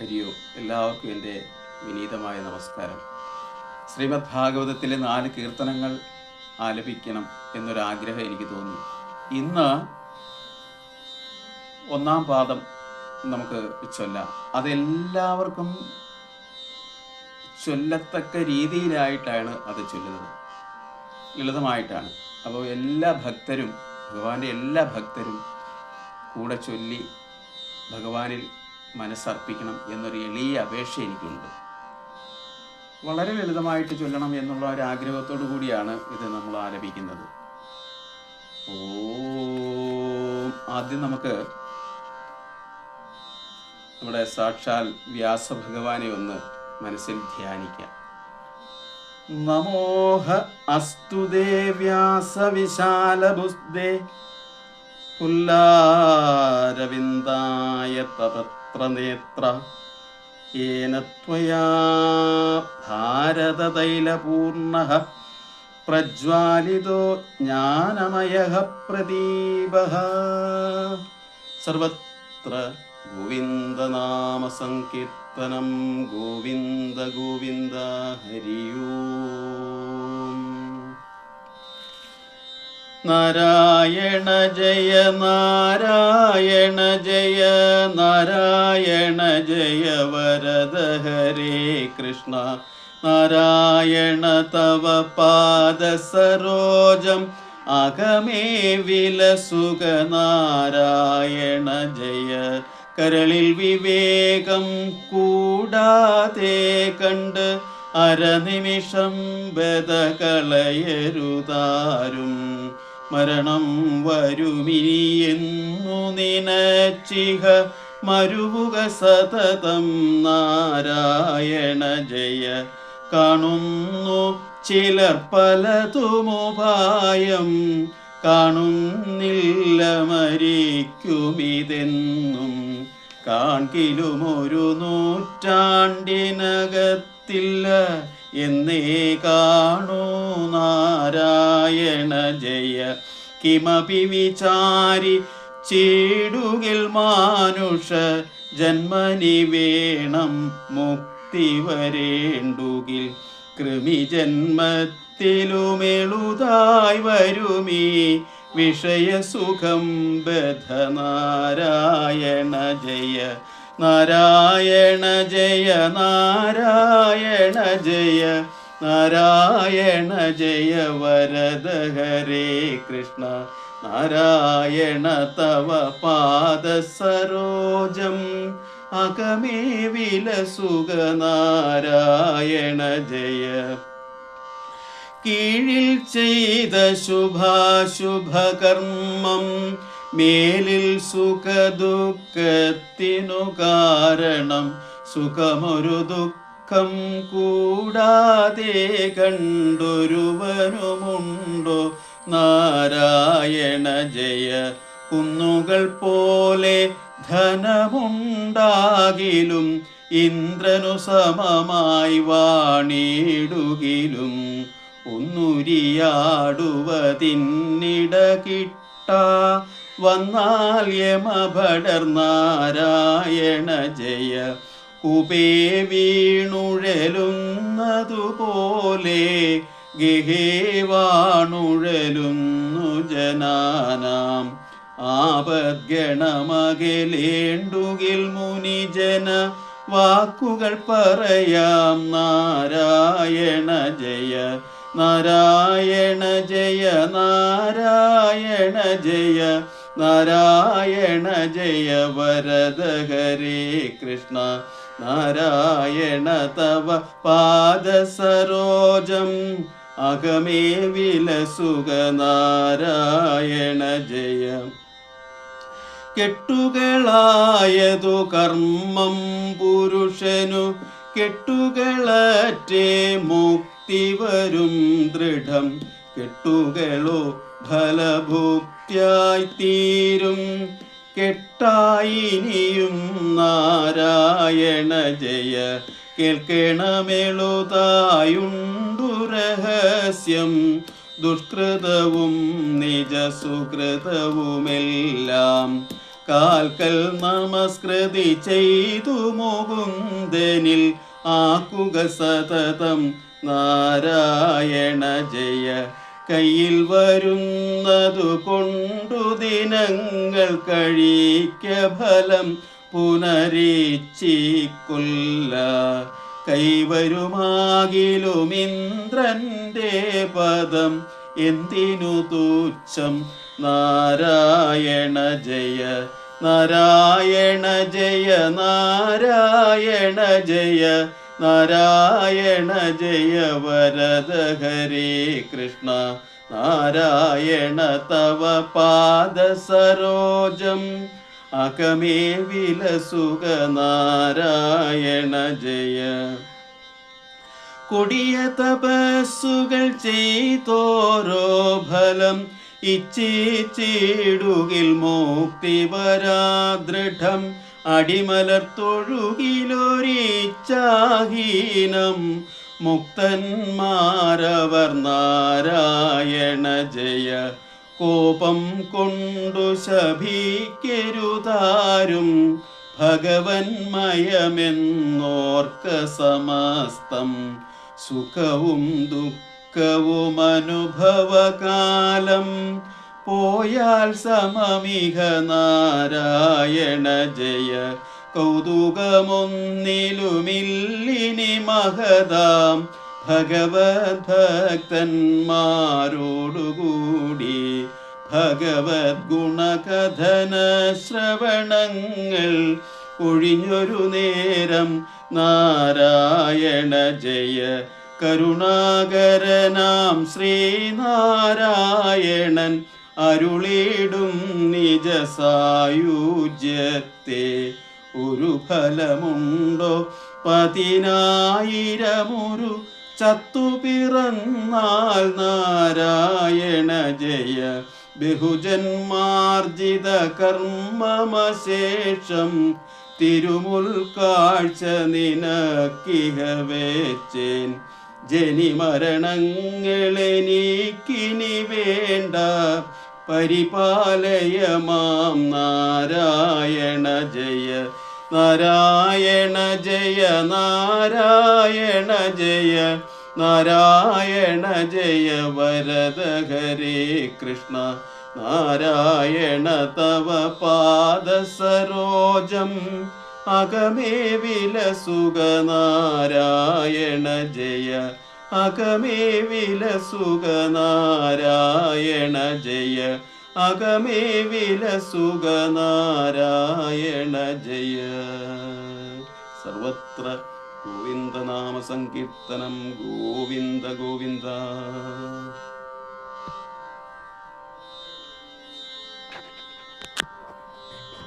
ഹരിയോ എല്ലാവർക്കും എന്റെ വിനീതമായ നമസ്കാരം. ശ്രീമദ് ഭാഗവതത്തിലെ നാല് കീർത്തനങ്ങൾ ആലപിക്കണം എന്നൊരാഗ്രഹം എനിക്ക് തോന്നി ഇന്ന് ഒന്നാം പാദം നമുക്ക് ചൊല്ലാം. അതെല്ലാവർക്കും ചൊല്ലത്തക്ക രീതിയിലായിട്ടാണ് അത് ചൊല്ലുന്നത്. ലളിതമായിട്ടാണ്. അപ്പോൾ എല്ലാ ഭക്തരും ഭഗവാന്റെ എല്ലാ ഭക്തരും കൂടെ ചൊല്ലി ഭഗവാനിൽ മനസ്സർപ്പിക്കണം എന്നൊരു എളിയ അപേക്ഷ എനിക്കുണ്ട്. വളരെ ലളിതമായിട്ട് ചൊല്ലണം എന്നുള്ള ഒരു ആഗ്രഹത്തോടു കൂടിയാണ് ഇത് നമ്മൾ ആലപിക്കുന്നത്. ഓ. ആദ്യം നമുക്ക് നമ്മുടെ സാക്ഷാൽ വ്യാസഭഗവാനെ ഒന്ന് മനസ്സിൽ ധ്യാനിക്കാം. നമോഹ അസ്തുതേ വ്യാസവിശാലബുസ്തേ പുല്ലാരവിന്ദായ തപത്രനേത്ര येन त्वया भारततैलपूर्णः प्रज्वालितो ज्ञानमयः प्रदीपः सर्वत्र गोविन्दनामसङ्कीर्तनं गोविन्द गोविन्द हरि ओम् നാരായണ ജയ നാരായണ ജയ നാരായണ ജയ വരദ ഹരേ കൃഷ്ണ. നാരായണ തവ പാദ സരോജം അകമേ വിലസുക നാരായണ ജയ. കരളിൽ വിവേകം കൂടാതെ കണ്ട് അരനിമിഷം ബത മരണം വരുമിനിയെന്നു നിനച്ചിഹ മരുവുക സതതം നാരായണ ജയ. കാണുന്നു ചിലർ പലതുമുപായം കാണുന്നില്ല മരിക്കുമിതെന്നും കാൺകിലുമൊരു നൂറ്റാണ്ടിനകത്തില്ല. എന്നേ കാണൂ നാരായണ ജയ. കിമപി വിചാരി ചീടുകിൽ മാനുഷ ജന്മനി വേണം മുക്തി വരേണ്ടുകിൽ. കൃമി ജന്മത്തിലുമെളുതായി വരുമീ വിഷയസുഖം ബധ നാരായണ ജയ. നാരായണ ജയ നാരായണ ജയ നാരായണ ജയ വരദ ഹരേ കൃഷ്ണ. നാരായണ തവ പാദ സരോജം അകമേ വിലസുക നാരായണ ജയ. കീഴിൽ ചെയ്ത ശുഭാശുഭകർമ്മം മേലിൽ സുഖദുഃഖത്തിനു കാരണം സുഖമൊരു ദുഃഖം കൂടാതെ കണ്ടൊരുവനുമുണ്ടോ? നാരായണ ജയ കുന്നുകൾ പോലെ ധനമുണ്ടാകിലും ഇന്ദ്രനു സമമായി വാണിടുകിലും ഒന്നുരിയാടുവതിന്നിട കിട്ട വന്നാൽ യമഭടർനാരായണ ജയ. കുപേ വീണുഴലുന്നതുപോലെ ഗഹേവാണുഴലുന്നു ജനാനാം. ആപദ്ഗണമകലേണ്ടുകിൽ മുനിജന വാക്കുകൾ പറയാം നാരായണ ജയ. നാരായണ ജയ നാരായണ ജയ. നാരായണ ജയ വരദ ഹരേ കൃഷ്ണ. നാരായണ തവ പാദ സരോജം. അകമേ വിലസുഖ നാരായണ ജയ. കെട്ടുകളായതു കർമ്മം പുരുഷനു. കെട്ടുകളറ്റേ മുക്തി വരും ദൃഢം. കെട്ടുകളോ ഫലഭുക്തിയായി തീരും. കെട്ടായിനിയും നാരായണ ജയ. കേൾക്കണമെളുതായുണ്ടു രഹസ്യം ദുഷ്കൃതവും നിജസുകൃതവുമെല്ലാം. കാൽക്കൽ നമസ്കൃതി ചെയ്തു മുകുന്ദനിൽ. ആക്കുക സതതം നാരായണ ജയ. കയ്യിൽ വരുന്നതു കൊണ്ടു ദിനങ്ങൾ കഴിക്ക ഫലം പുനരീച്ചിക്കൊല്ല കൈവരുമാകിലും ഇന്ദ്രന്റെ പദം എന്തിനു തൂച്ഛം? നാരായണ ജയ നാരായണ ജയ നാരായണ ജയ. നാരായണ ജയ വരദ ഹരേ കൃഷ്ണ. നാരായണ തവ പാദ സരോജം. അകമേ വിലസുക നാരായണ ജയ. കൊടിയ തപസ്സുകൾ ചെയ്തോരോ ഫലം. ഇച്ഛിച്ചിടുകിൽ മുക്തി വരാ ദൃഢം. അടിമലർത്തൊഴുകിലൊരിച്ചാഹീനം മുക്തന്മാരവർ നാരായണ ജയ. കോപം കൊണ്ടു ശഭിക്കരുതാരും ഭഗവന്മയമെന്നോർക്ക സമസ്തം. സുഖവും ദുഃഖവും അനുഭവകാലം പോയാൽ സമമിഹ നാരായണ ജയ. കൗതുകമൊന്നിലുമില്ലിനി മഹതാം ഭഗവത് ഭക്തന്മാരോടുകൂടി. ഭഗവത് ഗുണകഥന ശ്രവണങ്ങൾ ഒഴിഞ്ഞൊരു നേരം നാരായണ ജയ. കരുണാകരനാം ശ്രീനാരായണൻ അരുളിടും നിജസായുജ്യത്തെ. ഒരു ഫലമുണ്ടോ? പതിനായിരമൊരു ചത്തു പിറന്നാൽ നാരായണ ജയ. ബഹുജന്മാർജിത കർമ്മമശേഷം തിരുമുൽ കാഴ്ച നിനക്കിഹ വേച്ചേൻ. ജനിമരണങ്ങളെനിക്കിനി വേണ്ട. പരിപാലയമാം നാരായണ ജയ നാരായണ ജയ നാരായണ ജയ നാരായണ ജയ വരദ ഹരേ കൃഷ്ണ നാരായണ തവ പാദ സരോജം അകമേ വിലസുക നാരായണ ജയ. അകമേ വില നാരായണ ജയ. അകമേ വില നാരായണ ജയ. സർവത്ര ഗോവിന്ദനാമ സങ്കീർത്തനം ഗോവിന്ദ ഗോവിന്ദ.